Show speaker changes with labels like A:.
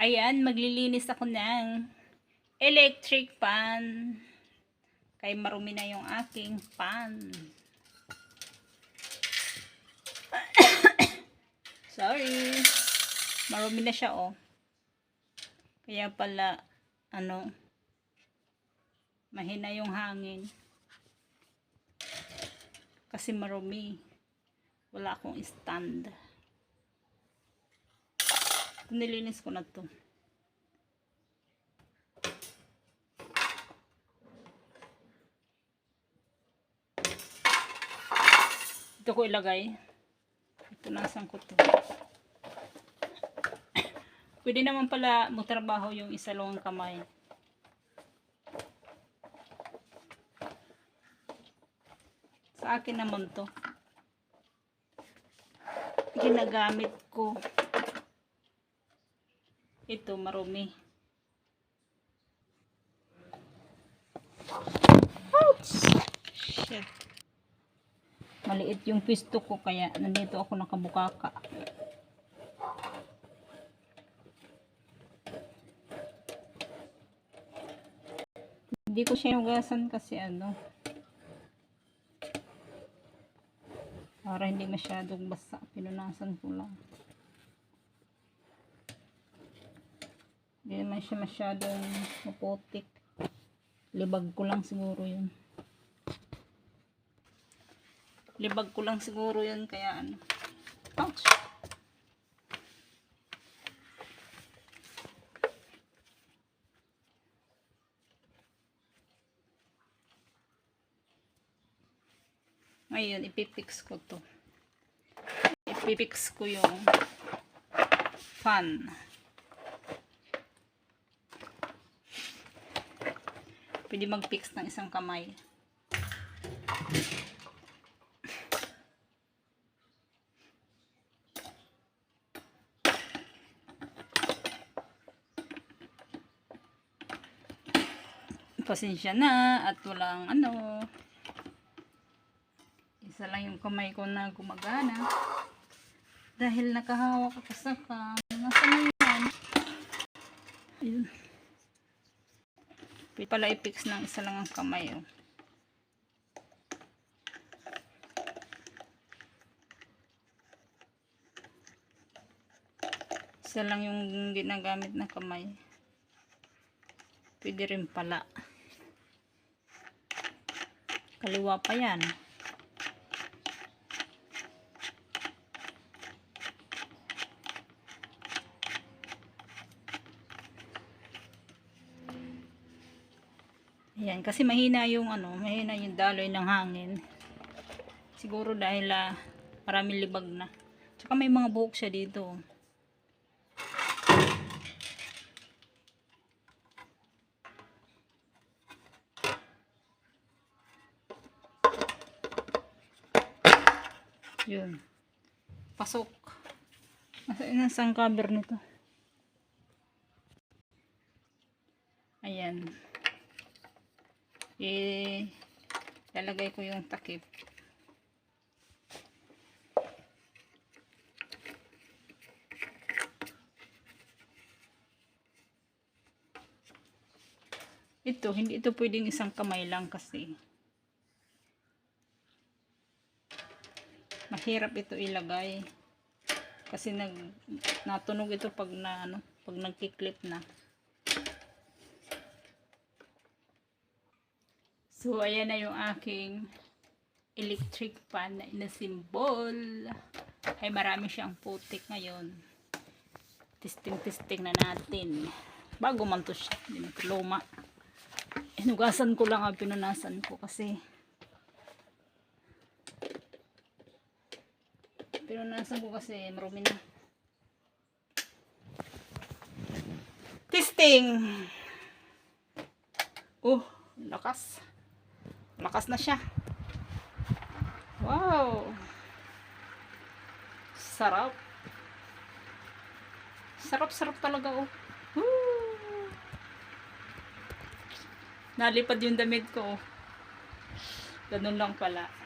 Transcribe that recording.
A: Ayan, maglilinis ako ng electric pan. Kay marumi na yung aking pan. Sorry. Marumi na siya, oh. Kaya pala, ano, mahina yung hangin. Kasi marumi. Wala akong stand. Nilinis ko na to. Ito ko ilagay. Ito nasan ko to. Pwede naman pala magtrabaho yung isa lang ang kamay. Sa akin naman to. Ginagamit ko. Ito, marumi. Ouch! Shit. Maliit yung pisto ko kaya nandito ako nakabukaka. Hindi ko siya hugasan kasi ano. Para hindi masyadong basa. Pinunasan ko lang. Hindi naman siya masyadong maputik. Libag ko lang siguro yun. Libag ko lang siguro yun kaya ano. Ouch! Ngayon, ipipix ko to. Ipipix ko yung fan. Pwede mag-fix ng isang kamay. Pasensya na at walang ano. Isa lang yung kamay ko na gumagana. Dahil nakahawak ako sa cam. Nasa na yan? Ayun. Pwede pala i-fix ng isa lang ang kamay. Oh. Isa lang yung ginagamit na kamay. Pwede rin pala. Kaliwa pa yan. Ayan, kasi mahina yung ano, mahina yung daloy ng hangin. Siguro dahil ah, maraming libag na. Tsaka may mga buhok siya dito. Yun. Pasok. Nasa nasang cover nito. Ayan. Eh, lalagay ko yung takip. Ito, hindi ito pwedeng isang kamay lang kasi. Mahirap ito ilagay. Kasi nag natunog ito pag na ano, pag nagki-clip na. So, ayan na yung aking electric fan na inasimbol. Ay, marami siyang putik ngayon. Testing-testing na natin. Bago man to siya. Hindi luma. Hinugasan ko lang ang pinunasan ko kasi pinunasan ko kasi marumi na. Testing! Oh, lakas. Lakas na siya. Wow! Sarap. Sarap-sarap talaga oh. Woo! Nalipad yung damit ko oh. Ganun lang pala.